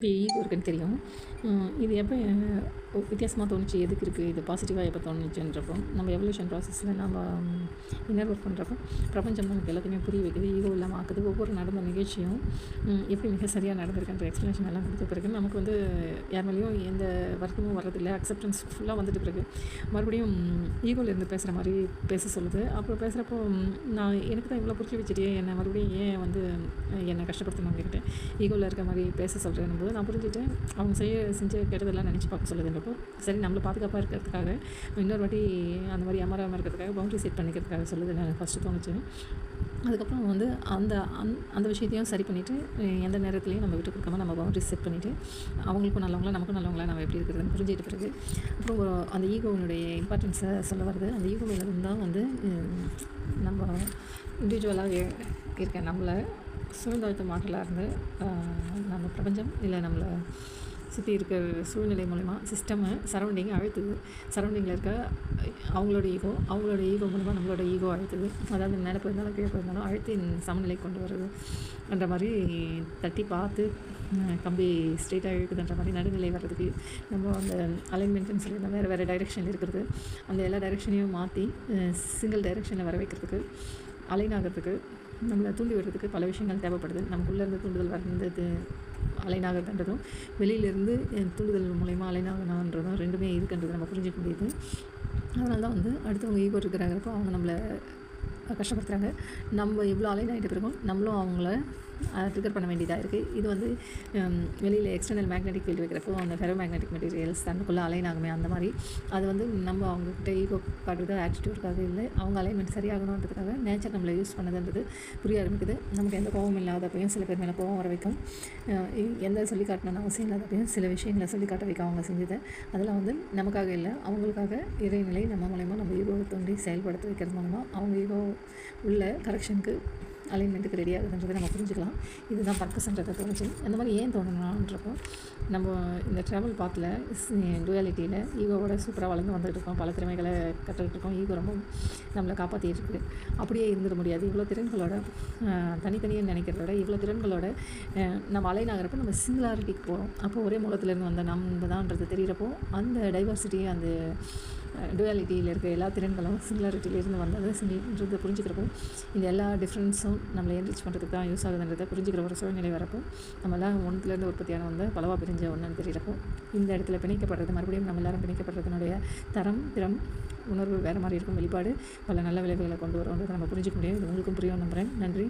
பேய் இருக்குன்னு தெரியும். இது எப்போ வித்தியாசமாக தோணுச்சு எதுக்கு இருக்குது இது பாசிட்டிவாக எப்போ தோணுச்சுன்றப்போ நம்ம எவல்யூஷன் ப்ராசஸில் நம்ம இன்னர் ஒர்க் பண்ணுறப்போ பிரபஞ்சம் நமக்கு எல்லாத்தையுமே புரிய வைக்குது ஈகோ இல்லாமல் ஆக்குது ஒவ்வொரு நடந்த நிகழ்ச்சியும் எப்படி மிக சரியாக நடந்திருக்குன்ற எக்ஸ்ப்ளனேஷன் எல்லாம் கொடுத்த பிறகு நமக்கு வந்து யார் மேலேயும் எந்த வருத்தமும் வர்றதில்லை அக்செப்டன்ஸ் ஃபுல்லாக வந்துட்டு பிறகு மறுபடியும் ஈகோலேருந்து பேசுகிற மாதிரி பேச சொல்லுது. அப்புறம் பேசுகிறப்போ நான் எனக்கு தான் இவ்வளோ புரிஞ்சு வச்சுட்டே என்னை மறுபடியும் ஏன் வந்து என்னை கஷ்டப்படுத்தணும் கேட்டேன் ஈகோவில் இருக்க மாதிரி பேச சொல்கிறேன் போது நான் புரிஞ்சுட்டு அவங்க செய்ய செஞ்ச கெட்டதெல்லாம் நினச்சி பார்க்க சொல்லுதுன்றப்போ சரி நம்மளை பாதுகாப்பாக இருக்கிறதுக்காக இன்னொரு வாட்டி அந்த மாதிரி அமராமல் இருக்கிறதுக்காக பவுண்டரி செட் பண்ணிக்கிறதுக்காக சொல்லுது நான் ஃபஸ்ட்டு தோணுச்சு. அதுக்கப்புறம் வந்து அந்த அந் அந்த விஷயத்தையும் சரி பண்ணிவிட்டு எந்த நேரத்துலையும் நம்ம விட்டு கொடுக்காம நம்ம பவுண்டரி செட் பண்ணிவிட்டு அவங்களுக்கும் நல்லவங்களா நமக்கும் நல்லவங்களா நம்ம எப்படி இருக்கிறதுன்னு புரிஞ்சுட்டு பிறகு அப்புறம் அந்த ஈகோவினுடைய இம்பார்ட்டன்ஸை சொல்ல வருது. அந்த ஈகோ மேலே தான் வந்து நம்ம இண்டிவிஜுவலாக இருக்க நம்மளை சுதந்திரத்து மாற்றலாக இருந்து நம்ம பிரபஞ்சம் இல்லை நம்மளை சுற்றி இருக்க சூழ்நிலை மூலிமா சிஸ்டமு சரௌண்டிங் அழுத்துது. சரௌண்டிங்கில் இருக்க அவங்களோட ஈகோ அவங்களோட ஈகோ மூலிமா நம்மளோட ஈகோ அழுத்துது. அதாவது நிலப்பு இருந்தாலும் கீழே இருந்தாலும் அழுத்தி சமநிலை கொண்டு வருது. என்ற மாதிரி தட்டி பார்த்து கம்பி ஸ்ட்ரெயிட்டாக இழுக்குதுன்ற மாதிரி நடுநிலை வர்றதுக்கு நம்ம அந்த அலைன்மெண்ட்னு சொல்லி வேறு வேறு டைரெக்ஷனில் இருக்கிறது. அந்த எல்லா டைரெக்ஷனையும் மாற்றி சிங்கிள் டைரெக்ஷனில் வர வைக்கிறதுக்கு அலைநாகிறதுக்கு நம்மளை தூண்டி விடுறதுக்கு பல விஷயங்கள் தேவைப்படுது. நமக்குள்ளேருந்து தூண்டுதல் வந்தது அலைநாகன்றதும் வெளியிலேருந்து தூண்டுதல் மூலயமா அலைநாகனான்றதும் ரெண்டுமே இருக்குன்றது நம்ம புரிஞ்சிக்க முடியுது. அதனால தான் வந்து அடுத்தவங்க ஈகோ இருக்கிறாங்கிறப்போ அவங்க நம்மளை கஷ்டப்படுத்துகிறாங்க நம்ம எவ்வளோ அலைன் பிறகும் நம்மளும் அவங்கள ட்ரிகர் பண்ண வேண்டியதாக இருக்குது இது வந்து வெளியில் எக்ஸ்டர்னல் மேக்னெட்டிக் ஃபீல்டு வைக்கிறப்போ அந்த ஃபெரோ மேக்னெட்டிக் மெட்டீரியல்ஸ் தன்னுக்குள்ளே அலைன் ஆகுமே அந்த மாதிரி. அது வந்து நம்ம அவங்கக்கிட்ட ஈகோ காட்டுறது ஆட்டிடியூடுக்காக இல்லை அவங்க அலைன்மெண்ட் சரியாகணுன்றதுக்காக நேச்சர் நம்மளை யூஸ் பண்ணதுன்றது புரிய ஆரம்பிக்குது. நமக்கு எந்த கோபம் இல்லாதப்பையும் சில பேர் மேலே கோபம் வர வைக்கும். எந்த சொல்லி காட்டணும்னு அவசியம் இல்லாதப்பையும் சில விஷயங்களை சொல்லி காட்ட வைக்க அவங்க செஞ்சது. அதெல்லாம் வந்து நமக்காக இல்லை அவங்களுக்காக இறைநிலை நம்ம மூலயமா நம்ம ஈகோவை தோண்டி செயல்படுத்த வைக்கிறது மூலமாக அவங்க ஈகோ உள்ள கரெக்ஷனுக்கு அலைன்மெண்ட்டுக்கு ரெடி ஆகுதுன்றதை நம்ம புரிஞ்சுக்கலாம். இதுதான் பர்பஸ்ன்றதை தோணுச்சு. அந்த மாதிரி ஏன் தோணணுன்றப்போ நம்ம இந்த ட்ராவல் பாத்தில் டுவாலிட்டியில் ஈகோவோட சூப்பராக வளர்ந்து வந்துட்டு இருக்கோம் பல திறமைகளை கற்றுக்கிட்டு இருக்கோம் ஈகோ ரொம்ப நம்மளை காப்பாற்றிட்டு இருக்குது அப்படியே இருந்துட முடியாது. இவ்வளோ திறன்களோட தனித்தனியாக நினைக்கிறத விட இவ்வளோ திறன்களோட நம்ம அலைனாகிறப்ப நம்ம சிங்குலாரிட்டிக்கு போகிறோம் அப்போ ஒரே மூலத்திலேருந்து வந்த நம்ம தான்ன்றது தெரிகிறப்போ அந்த டைவர்சிட்டி அந்த டுவாலிட்டியில் இருக்க எல்லா திறன்களும் சிங்குலாரிட்டியிலேருந்து வந்தது சிங்கிள்ன்றதை புரிஞ்சுக்கிறப்போ இந்த எல்லா டிஃப்ரென்ஸும் நம்மளை என்ரிச் பண்ணுறதுக்கு தான் யூஸ் ஆகுதுன்றதை புரிஞ்சுக்கிற ஒரு சூழ்நிலை வரப்போ நம்மளாம் ஒன்றுலேருந்து உற்பத்தியான வந்து பலவாக பிரிஞ்ச ஒன்றுன்னு தெரியறப்போ இந்த இடத்துல பிணைக்கப்படுறது மறுபடியும் நம்ம எல்லாரும் பிணைக்கப்படுறதுனுடைய தரம் திறம் உணர்வு வேறு மாதிரி இருக்கும் வெளிப்பாடு பல நல்ல விளைவுகளை கொண்டு வரும்ன்றதை நம்ம புரிஞ்சுக்க முடியும். இது உங்களுக்கும் புரியும் நம்புகிறேன் நன்றி.